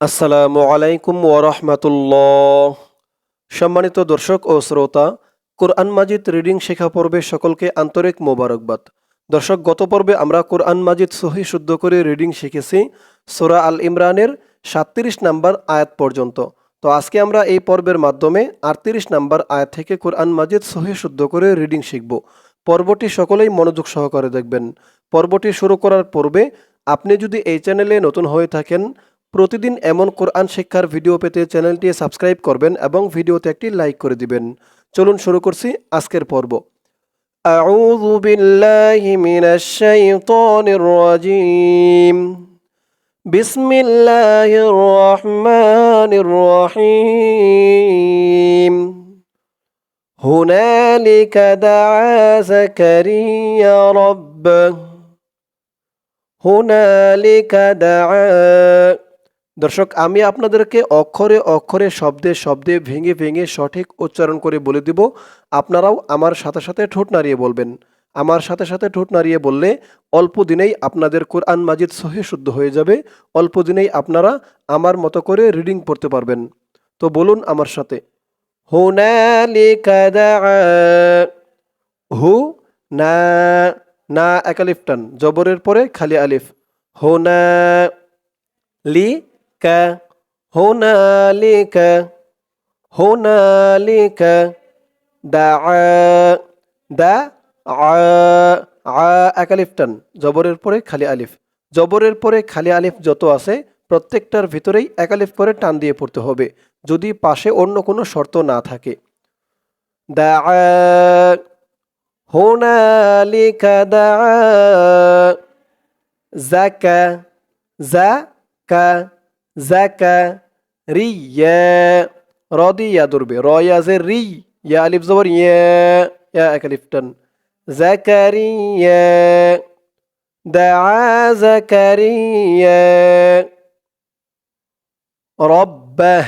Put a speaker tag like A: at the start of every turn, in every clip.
A: আসসালামু আলাইকুম ওরহমতুল্লাহ সম্মানিত দর্শক ও শ্রোতা, কোরআন মাজিদ রিডিং শেখা পর্বে সকলকে আন্তরিক মোবারকবাদ। দর্শক, গত পর্বে আমরা কোরআন মাজিদ সহি শুদ্ধ করে রিডিং শিখেছি সোরা আল ইমরানের সাতত্রিশ নাম্বার আয়াত পর্যন্ত। তো আজকে আমরা এই পর্বের মাধ্যমে আটত্রিশ নাম্বার আয়াত থেকে কোরআন মাজিদ সহি শুদ্ধ করে রিডিং শিখব। পর্বটি সকলেই মনোযোগ সহকারে দেখবেন। পর্বটি শুরু করার পূর্বে আপনি যদি এই চ্যানেলে নতুন হয়ে থাকেন প্রতিদিন এমন কোরআন শিক্ষার ভিডিও পেতে চ্যানেলটি সাবস্ক্রাইব করবেন এবং ভিডিওতে একটি লাইক করে দিবেন চলুন শুরু করছি আজকের পর্ব أعوذ بالله من الشيطان الرجيم بسم الله الرحمن الرحيم هنالك دعا زكريا ربه هنالك دعا দর্শক, আমি আপনাদেরকে অক্ষরে অক্ষরে, শব্দে শব্দে, ভেঙে ভেঙে সঠিক উচ্চারণ করে বলে দিব। আপনারাও আমার সাথে সাথে ঠোঁট নাড়িয়ে বলবেন। আমার সাথে সাথে ঠোঁট নাড়িয়ে বললে অল্প দিনেই আপনাদের কোরআন মাজিদ সহি শুদ্ধ হয়ে যাবে। অল্প দিনেই আপনারা আমার মতো করে রিডিং পড়তে পারবেন। তো বলুন আমার সাথে। হু, না না একালিফ টান। জবরের পরে খালি আলিফ। হোনা লি কা হোনালিকা হোনালিকা দা দা আ একালিফ টান জবরের পরে খালি আলিফ জবরের পরে খালি আলিফ যত আছে প্রত্যেকটার ভিতরেই একালিফ করে টান দিয়ে পড়তে হবে যদি পাশে অন্য কোনো শর্ত না থাকে দা هنالك دعا زكا زكا زكا ريا رضي يا دربي رايا زي ري يا ألف زبر يا يا أكلف تن زكريا دعا زكريا ربه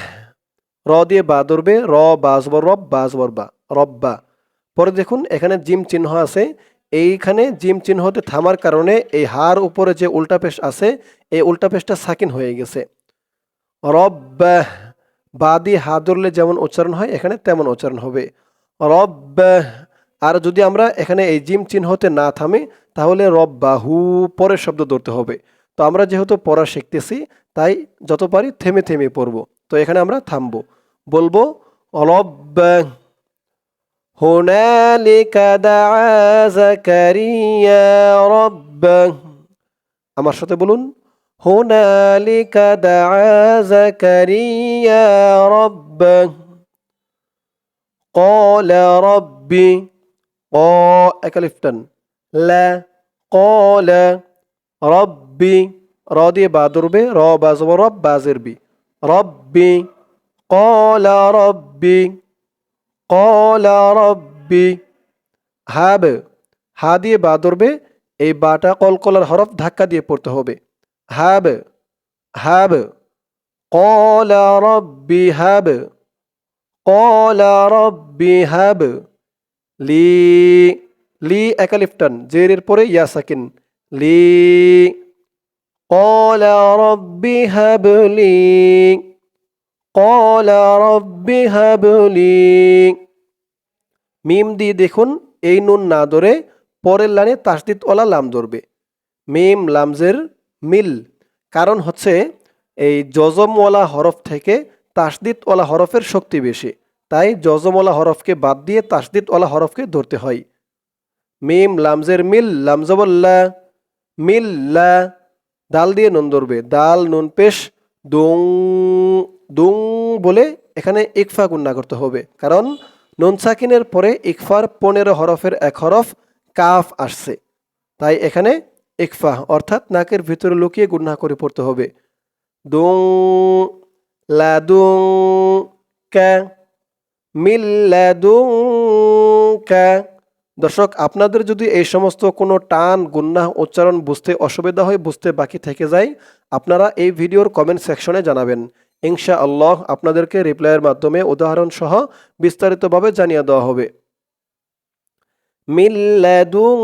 A: র দিয়ে বা ধরবে র বাজবর রব বাজবর বা রব্বা পরে দেখুন এখানে জিম চিহ্ন আছে এইখানে জিম চিহ্নতে থামার কারণে এই হার উপরে যে উল্টা পেশ আছে এই উল্টা পেশটা সাকিন হয়ে গেছে রব বা দিয়ে হা ধরলে যেমন উচ্চারণ হয় এখানে তেমন উচ্চারণ হবে রব আর যদি আমরা এখানে এই জিম চিহ্নতে না থামে তাহলে রব বাহু পরের শব্দ ধরতে হবে তো আমরা যেহেতু পড়া শিখতেছি তাই যত পারি থেমে থেমে পড়ব তো এখানে আমরা থামবো বলবো রব هنالك دعا زكريا ربه আমার সাথে বলুন هنالك دعا زكريا ربه قال ربي قا একালিফটান لا قال ربي র দিয়ে বা ধরবে র বাজব রব বাজের বি রব্বি قال ربي قال ربي হাব হা দিয়ে বা ধরবে এই বাটা কলকলার হরফ ধাক্কা দিয়ে পড়তে হবে হাব হাব قال ربي هب قال ربي هب লি লি একালিফটান জেরের পরে ইয়া সাকিন লি قال ربي هب لي قال ربي هب لي মিম দিয়ে দেখুন এই নুন না ধরে পরের লাইনে তাসদিদওয়ালা লাম ধরবে মিম লামজের মিল। কারণ হচ্ছে এই জজমওয়ালা হরফ থেকে তাসদিদওয়ালা হরফের শক্তি বেশি। তাই জজমওয়ালা হরফকে বাদ দিয়ে তাসদিদওয়ালা হরফকে ধরতে হয়। মিম, লামজের মিল, লামজবল্লা, মিল, লা, দাল দিয়ে নুন ধরবে। দাল, নুন, পেশ, দুং দুং বলে এখানে ইকফা গুন্না করতে হবে। কারণ নুন সাকিনের পরে ইকফার পনেরো হরফের এক হরফ কাফ আসছে। তাই এখানে ইকফা, অর্থাৎ নাকের ভিতরে লুকিয়ে গুন্না করে পড়তে হবে। দুং লাদুং ক্যা মিল্লাদুং ক্যা দর্শক, আপনাদের যদি এই সমস্ত কোনো টান গুন্না উচ্চারণ বুঝতে অসুবিধা হয়, বুঝতে বাকি থেকে যায়, আপনারা এই ভিডিওর কমেন্ট সেকশনে জানাবেন। ইনশা আল্লাহ আপনাদেরকে রিপ্লাইয়ের মাধ্যমে উদাহরণ সহ বিস্তারিতভাবে জানিয়ে দেওয়া হবে। মিল্লাদুঙ্কা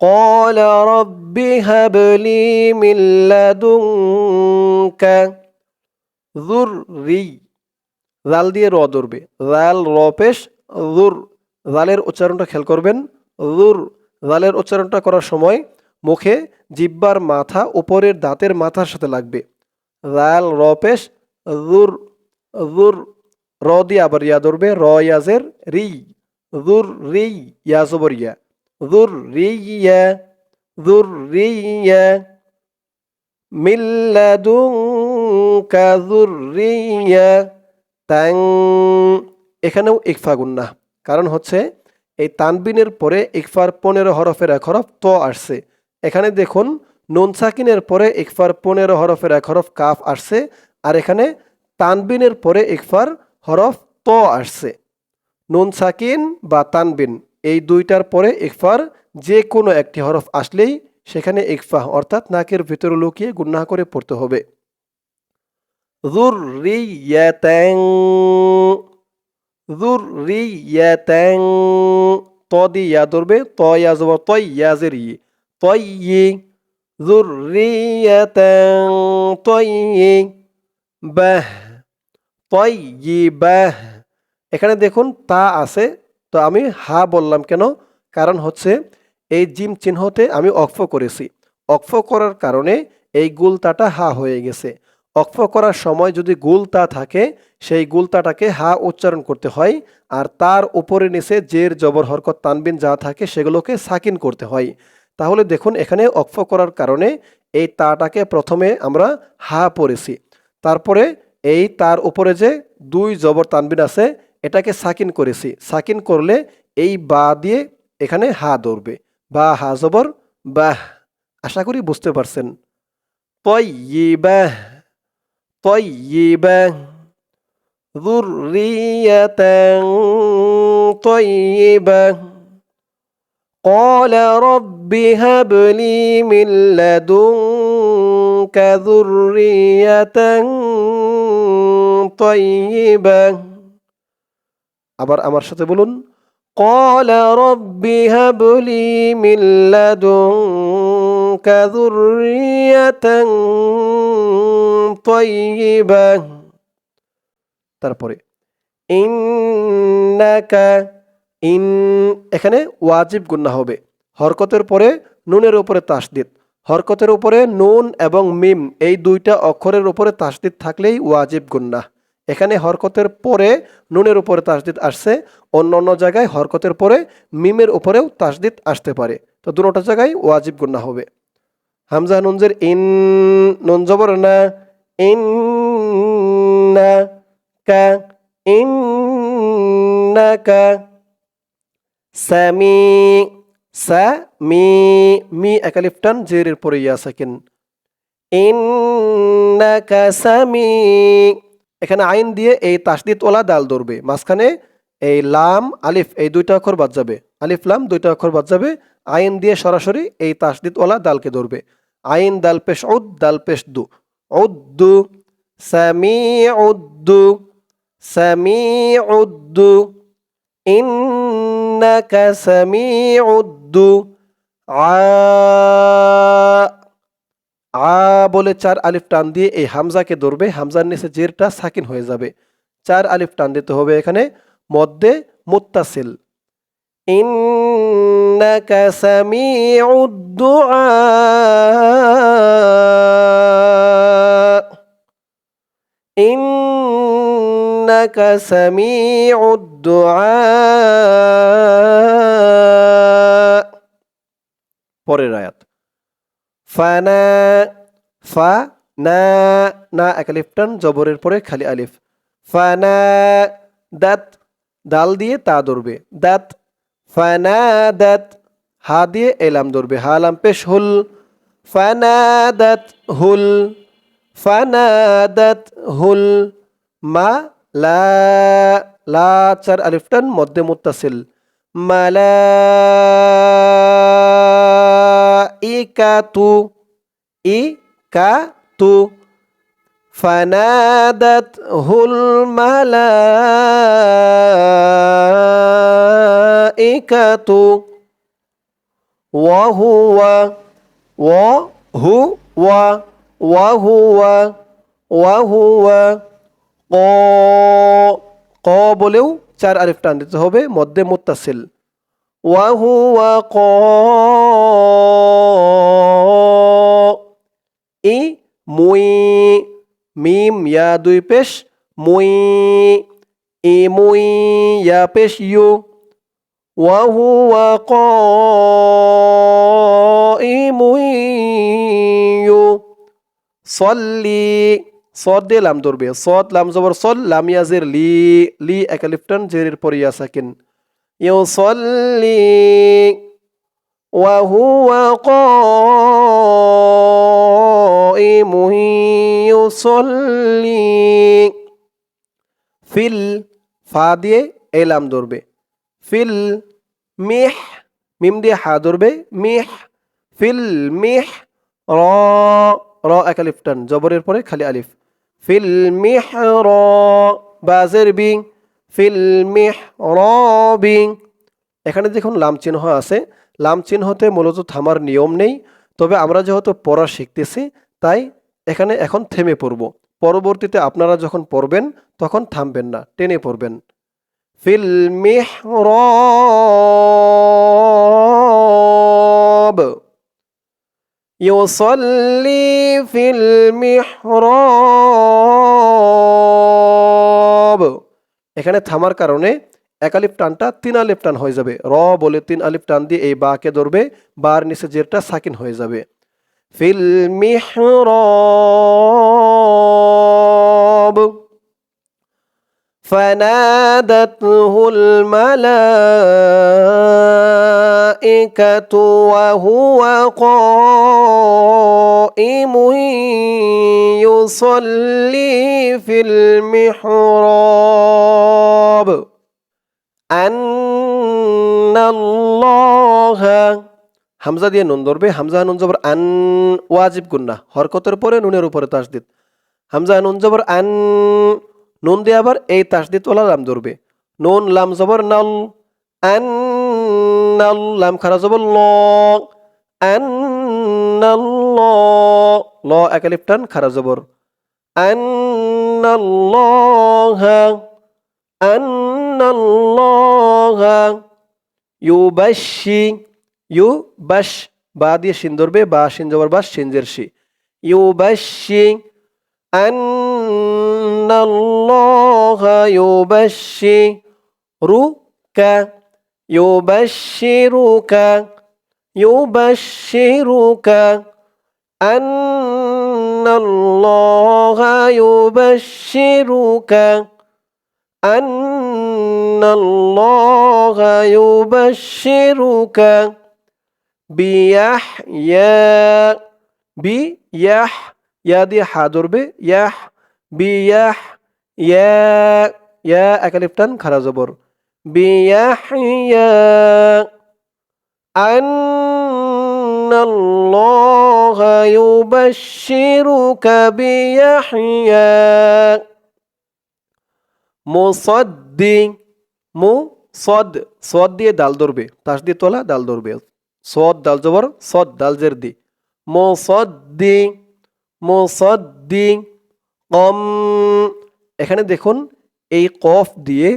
A: قال رب هب لي من لدنك ذري জাল দিয়ে র ধরবে জাল র পেশ জুর জালের উচ্চারণটা খেয়াল করবেন জুর জালের উচ্চারণটা করার সময় মুখে জিব্বার মাথা উপরের দাঁতের মাথার সাথে লাগবে জাল র পেশ জুর জুর র দিয়ে আবার ইয়া ধরবে র ইয়াজের রি জুর রি ইয়া জবর ইয়া জুর রি ইয়া মিল্লাদুনকা যুররিয়া তাং এখানেও ইকফা গুন্না কারণ হচ্ছে এই তানবিনের পরে ইকফার পনেরো হরফের এক হরফ ত আসছে। এখানে দেখুন নুন সাকিনের পরে ইকফার পনেরো হরফের এক হরফ কাফ আসছে আর এখানে তানবিনের পরে ইকফার হরফ ত আসছে। নুন সাকিন বা তানবিন। এই দুইটার পরে ইকফার, যে কোনো একটি হরফ আসলেই সেখানে ইকফা অর্থাৎ নাকের ভিতরে লুকিয়ে গুন্না করে পড়তে হবে। ত দিয়ে ইয়া ধরবে ইয়া তয় ই এখানে দেখুন তা আছে তো আমি হা বললাম কেন? কারণ হচ্ছে এই জিম চিহ্নতে আমি অক্ফ করেছি। অক্ফ করার কারণে এই গুলতাটা হা হয়ে গেছে। অক্ফ করার সময় যদি গুলতা থাকে, সেই গুলতাটাকে হা উচ্চারণ করতে হয় আর তার উপরে নিচে জের, জবর, হরকত, তানবিন যা থাকে সেগুলোকে সাকিন করতে হয়। তাহলে দেখুন, এখানে অক্ফ করার কারণে এই তাটাকে প্রথমে আমরা হা পড়েছি। তারপরে এই তার উপরে যে দুই জবর, তানবিন আছে এটাকে সাকিন করেছি সাকিন করলে এই বা দিয়ে এখানে হা ধরবে বা হা জবর বাহ আশা করি বুঝতে পারছেন طيبة طيبة ذرية طيبة قال رب هب لي من لدنك ذرية طيبة আবার আমার সাথে বলুন قال رب هب لي من لدنك ذرية طيبة তারপরে ইন্নাকা ইন এখানে ওয়াজিব গুন্না হবে হরকতের পরে নুনের উপরে তাসদিদ হরকতের উপরে নুন এবং মিম এই দুইটা অক্ষরের উপরে তাসদিদ থাকলেই ওয়াজিব গুন্না এখানে হরকতের পরে নুনের উপরে তাসদিদ আসছে, অন্য অন্য জায়গায় হরকতের পরে মিমের উপরেও তাসদিদ আসতে পারে। তো দুটোটা জায়গায় ওয়াজিব গুন্না হবে। হামজা নুনজের ইন, নুন জবর না ইন না কা ইন না কা, সামি, সা, মি মি একালিফটান জেরের পরে ইয়া সাকিন। ইন্নাকা সামি। এখানে আইন দিয়ে এই তাসদিদ ওলা দাল ধরবে। মাঝখানে এই লাম, আলিফ, এই দুইটা অক্ষর বাদ যাবে। আলিফ, লাম, দুইটা অক্ষর বাদ যাবে। আইন দিয়ে সরাসরি এই তাসদিদ ওলা দালকে ধরবে। আইন, দাল পেশ উদ, দাল পেশ দু। উদ্দু, সামি উদ্দু সামি উদ্দু। ইন্নাকা সামি উদ্দু। আ আ বলে চার আলিফ টান দিয়ে এই হামজাকে ধরবে। হামজার নিচে জেরটা সাকিন হয়ে যাবে। চার আলিফ টান দিতে হবে এখানে। মধ্যে মুত্তাসিল। পরের আয়াত। ফানা, ফা, না না, এক আলিফ টান, জবরের পরে খালি আলিফ। ফানা, দাত, দাল দিয়ে তা ধরবে। দাত, ফানা, দাত, হা দিয়ে এলাম ধরবে। হালাম পেশ হুল। ফানা, দাত, হুল। ফানা, দাত, হুল। মা, লা লা, চার আলিফ টান, মধ্যে মুত্তাসিল। malaikatu ikatu fanadathul malaikatu wa huwa wa huwa wa huwa wa huwa ق ق بلو চার আলিফ টান দিতে হবে মধ্যে মুত্তাসিল ওয়া হুয়া ক ই মুই মিম ইয়া দুই পেশ মুই ই মুই ইয়া পেশ ইউ وهو قائم صلي صاد দিয়ে লাম ধরবে সদ লাম জবর সল লাম ইয়াজের লি লি একালিফটান জেরের পরে ইয়া সাকিন ইউসাল্লি وهو قائم يصلي ফিল ফা দিয়ে এলাম ধরবে ফিল মিহ মিম দিয়ে হা ধরবে মিহ ফিল মিহ র র এক আলিফ টান জবরের পরে খালি আলিফ ফিল মিহ র বাজের বিং, ফিল মিহ র বিং এখানে দেখুন লাম চিহ্ন আছে। লাম চিহ্নতে মূলত থামার নিয়ম নেই। তবে আমরা যেহেতু পড়া শিখতেছি, তাই এখানে এখন থেমে পড়ব। পরবর্তীতে আপনারা যখন পড়বেন, তখন থামবেন না, টেনে পড়বেন। ফিল মিহরাব। يصلي في المحراب এখানে থামার কারণে এক আলিফ টানটা তিন আলিফ টান হয়ে যাবে র বলে তিন আলিফ টান দিয়ে এই বাকে ধরবে বার নিচে জেরটা সাকিন হয়ে যাবে ফিল মিহরাব فنادته الملائكة وهو قائم يصلي في المحراب أن الله হামজা দিয়ে নুন ধরবে হামজা নুন জবর আন ওয়াজিব গুন্না হরকতের পরে নুনের উপরে তাসদিদ হামজা নুন জবর আন নুন দিয়ে আবার এই তাসদিদ ওলা লাম ধরবে নুন লাম জবর নাল আন আন্নাল্লাম খারাজ হব ল। আন্নাল্ল ল, এক লিপটান খারাজ হবর ইউ বাস বা দিয়ে সিন ধরবে, বা সিন জবর বা সিনজের সি ইউ বাসি ইউ বাসি রু কা يبشرك يبشرك أن الله يبشرك أن الله يبشرك بيحيى بيح يا دي حاضر يح بيح يا يا أكلفتن خرا زبر بيحيى أن الله يبشرك بيحيى মুসদ্দি মু সদ সদ দিয়ে দাল ধরবে তাস দিয়ে তোলা দাল ধরবে সদ দাল জবর সদ দাল জের দি মুসদ্দি মুসদ্দি কম এখানে দেখুন এই কফ দিয়ে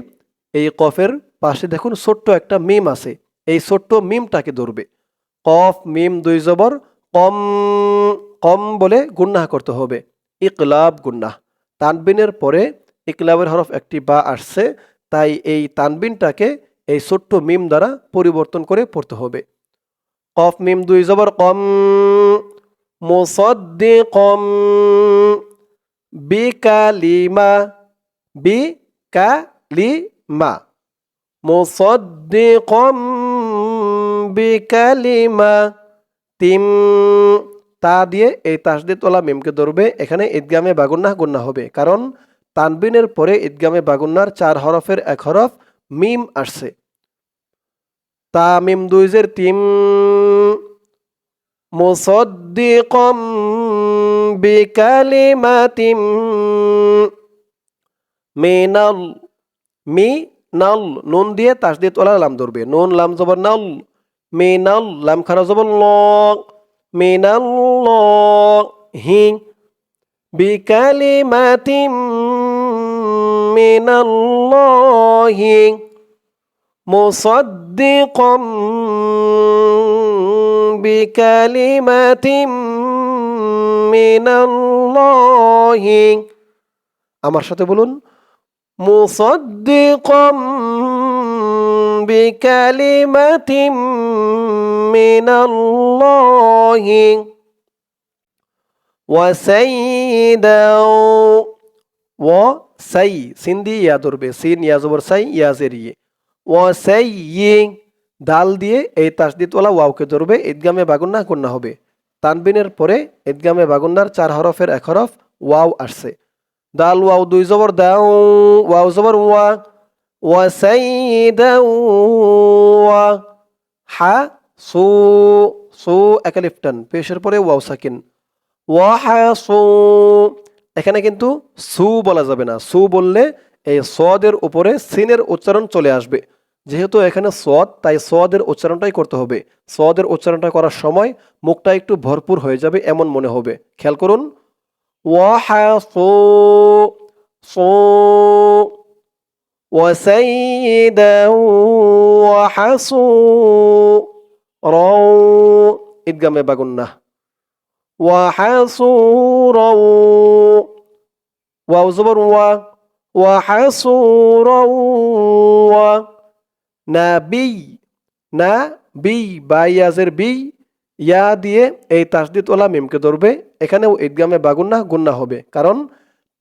A: এই কফের পাশে দেখুন ছোট্ট একটা মিম আছে। এই ছোট্ট মিমটাকে ধরবে। কফ, মিম, দুই জবর, কম কম বলে গুন্নাহ করতে হবে। ইকলাব, গুন্নাহ। তানবিনের পরে ইকলাবের হরফ একটি বা আসছে, তাই এই তানবিনটাকে এই ছোট্ট মিম দ্বারা পরিবর্তন করে পড়তে হবে। কফ, মিম, দুই জবর, কম মুসদ্দি কম বিকালিমা বিকালিমা। মুসদ্দি কম বিকালিমা, তিম, তা দিয়ে এই তাসদি তোলা মিমকে ধরবে। এখানে ঈদগামে বাগুন্না গুন্না হবে, কারণ তানবিনের পরে ঈদগামে বাগুন্নার চার হরফের এক হরফ মিম আসছে। তা মিম দুইজের তিম, মুসদ্দিকম বিকালিমাতিম মিনাল মি নাল, নুন দিয়ে তাস দিয়ে তোলা লাম ধরবে। নুন, লাম জবর নাল। মে নাল, লাম খানা জবর ল। মে নাল, ল। হি। বিকালিমাতিম মে নাল, ল। হিং। আমার সাথে বলুন مصدقا بكلمة من الله وسيدا وسي সিন্দি ইয়া ধরবে, সিন, ইয়া জবর, সাই, ইয়া জেরিয়ে ওয়াসাইয়ি দাল দিয়ে এই তাসদিদওয়ালা ওয়াওকে ধরবে, ঈদগামে বাগুন্না কন্যা হবে। তানবিনের পরে ঈদগামে বাগুন্নার চার হরফের এক হরফ ওয়াও আসছে। দাল ওয়াও দুই জবর দাও, ওয়াও জবর ওয়া ওয়া ওয়াসাইদা ওয়া, হা, সু সু একালিফটান পেশের পরে ওয়াও সাকিন। ওয়া, হা, সু, এখানে কিন্তু সু বলা যাবে না। সু বললে এই সদের উপরে সিনের উচ্চারণ চলে আসবে। যেহেতু এখানে সদ, তাই সদের উচ্চারণটাই করতে হবে। সদের উচ্চারণটা করার সময় মুখটা একটু ভরপুর হয়ে যাবে, এমন মনে হবে। খেয়াল করুন ওয়াহাসু সু وسيدا وحصورا إدغام বাগুন্না وحصورا واو زبر ওয়া وحصورا নাবি না বি বা ইয়াজের বি ইয়া দিয়ে এই তাসদিদ ওলা মিমকে ধরবে এখানেও ঈদগামে বাগুন্না গুন্না হবে কারণ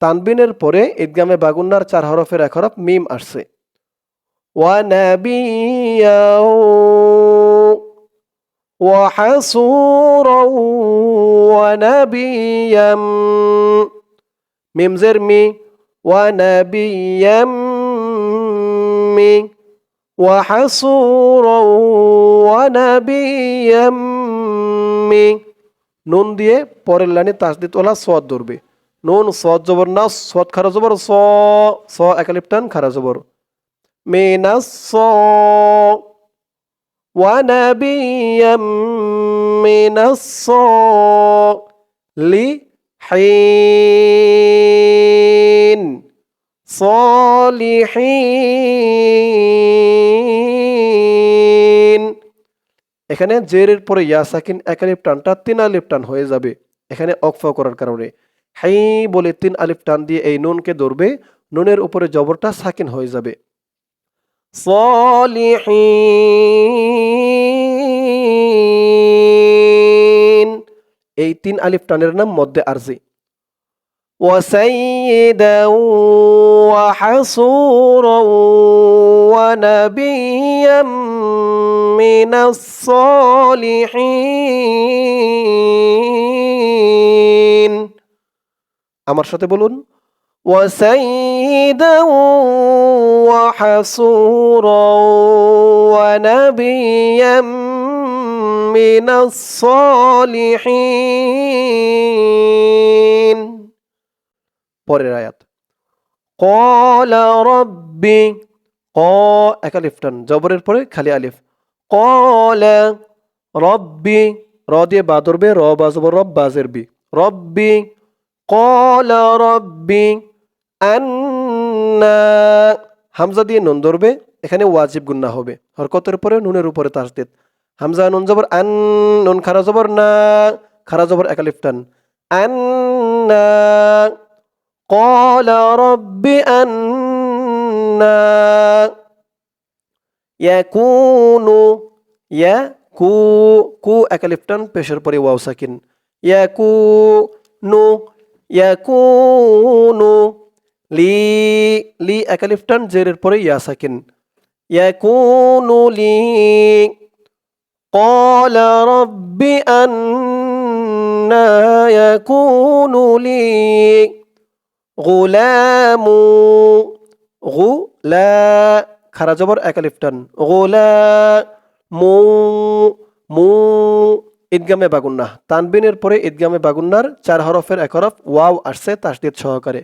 A: তানবিনের পরে ঈদগামে বাগুন্নার চার হরফের এক হরফ মিম আসছে ونبيا وحصورا ونبيا ميم زر مي ونبيا مي وحصورا ونبيا مي নুন দিয়ে পরের লাইনে তাসদিদ ওলা সদ ধরবে নুন সদ জবর না সদ খারা জবর স স একালিপটান খারা জবর মিনাস ونبيا من الصالحين صالحين এখানে জেরের পরে ইয়া সাকিন এক আলিফ টানটা তিন আলিফ টান হয়ে যাবে এখানে অক্ফ করার কারণে হাই বলে তিন আলিফ টান দিয়ে এই নুনকে ধরবে নুনের উপরে জবরটা সাকিন হয়ে যাবে صالحين এই তিন আলিফ টানের নাম মধ্যে আরজি وسيدا وحصورا ونبيا من الصالحين আমার সাথে বলুন وسيدا وحصورا ونبيا من الصالحين পরের আয়াত قال ربي ক এক আলিফ টান জবরের পরে খালি আলিফ قال ربي র দিয়ে বা ধরবে র বা জবর রব বাজের বি রব্বি قال ربي আন্না হামজা দিয়ে নুন ধরবে এখানে ওয়াজিব গুন্না হবে হরকতের পরে নুনের উপরে তাসদিদ হামজা নুন জবর আন নুন খারা জবর না খারা জবর একালিফ টান আন্না قال رب أنا يكون يكو كو একালিফ টান পেশের পরে ওয়াও সাকিন ইয়াকুনু ইয়াকুনু লি লি একালিফ টান জেরের পরে ইয়া সাকিন ইয়াকুনু লি قال رب أنا يكون لي غلام غلا খারা জবর একালিফ টান। গোলামু মু ঈদগামে বাগুন্না। তানবিনের পরে ঈদগামে বাগুন্নার চার হরফের এক হরফ ওয়াও আসছে তাসদিদ সহকারে।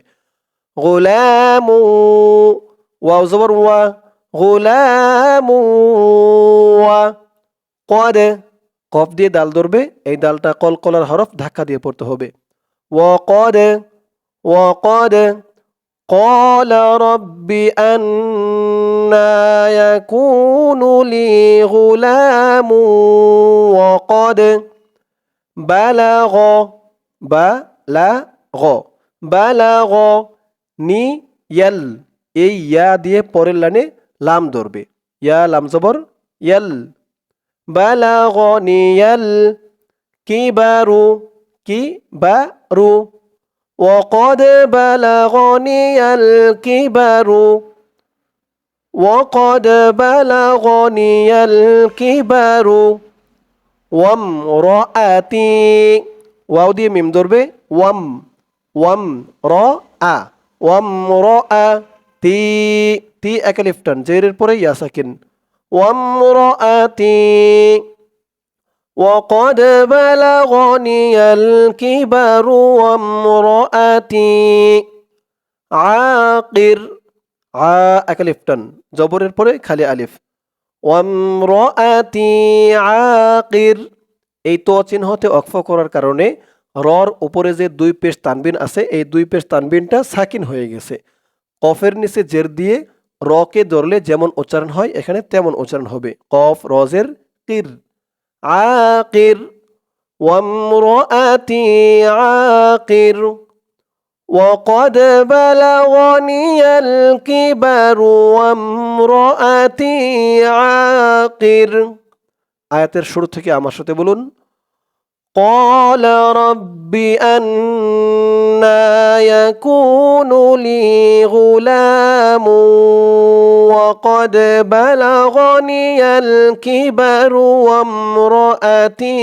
A: গোলামু ওয়াও জবর, ওয়া। গোলামু ওয়া। কদ, কফ দিয়ে দাল ধরবে, এই দালটা কলকলার হরফ ধাক্কা দিয়ে পড়তে হবে। ওয়াকদ ওয়াকদ قال رب أنا يكون لي غلام وقد بلغ بلغ بلغ নি ইয়াল এই ইয়া দিয়ে পরের লাইনে লাম ধরবে ইয়া লাম জবর ইয়াল বালাগনিয়াল কিবারু কিবারু وقد بلغني الكبر وقد بلغني الكبر وامرأتي واو دي ميم ضربة وام وام را أ وامرأتي تي أكلفتن زير البري يا ساكن وامرأتي وقد بلغني الكبر وامرأتي عاقر আ একালিফটান জবরের পরে খালি আলিফ ওয়ামরাতি আকির এই তো চিহ্নতে অক্ফ করার কারণে রর উপরে যে দুই পেশ তানবিন আছে এই দুই পেশ তানবিনটা সাকিন হয়ে গেছে কফের নিচে জের দিয়ে রকে ধরলে যেমন উচ্চারণ হয় এখানে তেমন উচ্চারণ হবে কফ রজের কির আকির ওয়ামরাতি আকির وقد بلغني الكبر وامرأتي عاقر আয়াতের শুরু থেকে আমার সাথে বলুন قال رب أنا يكون لي غلام وقد بلغني الكبر وامرأتي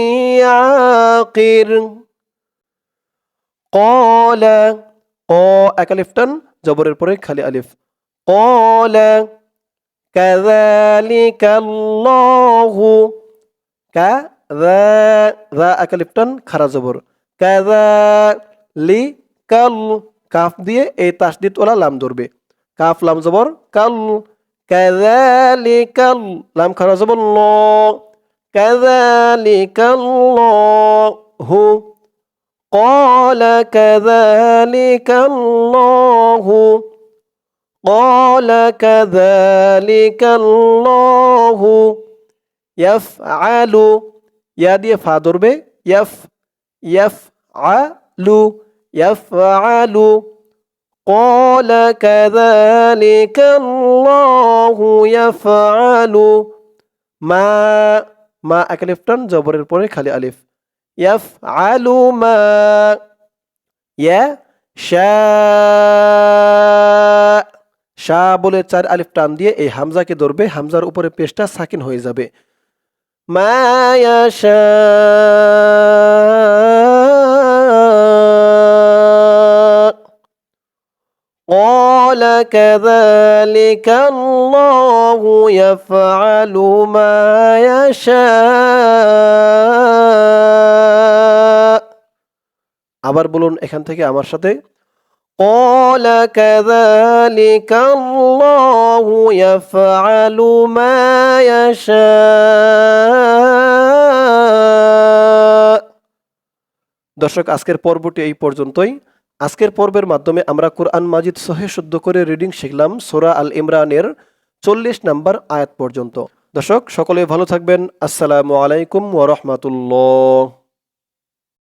A: عاقر قال ক একালিফটান জবরের পরে খালি আলিফ قال كذلك الله كذا ذا একালিফটান খারা জবর كذلك কাফ দিয়ে এই তাসদিদ ওলা লাম ধরবে কাফ লাম জবর কাল كذلك লাম খারা জবর ল كذلك الله قال كذلك الله قال كذلك الله يفعل يا দিয়ে ফা ধরবে يف يفعل يفعل قال كذلك الله يفعل ما মা একালিফটান জবরের পরে খালি আলিফ يفعل ما يشاء শা বলে চার আলিফ টান দিয়ে এই হামজাকে ধরবে হামজার উপরে পেশটা সাকিন হয়ে যাবে মা يشاء قال كذلك الله يفعل ما يشاء আবার বলুন এখান থেকে আমার সাথে قال كذلك الله يفعل ما يشاء দর্শক আজকের পর্বটি এই পর্যন্তই আজকের পর্বের মাধ্যমে আমরা কোরআন মাজিদ সহে শুদ্ধ করে রিডিং শিখলাম সোরা আল ইমরানের চল্লিশ নাম্বার আয়াত পর্যন্ত দর্শক সকলে ভালো থাকবেন আসসালামু আলাইকুম ওরহমতুল্লাহ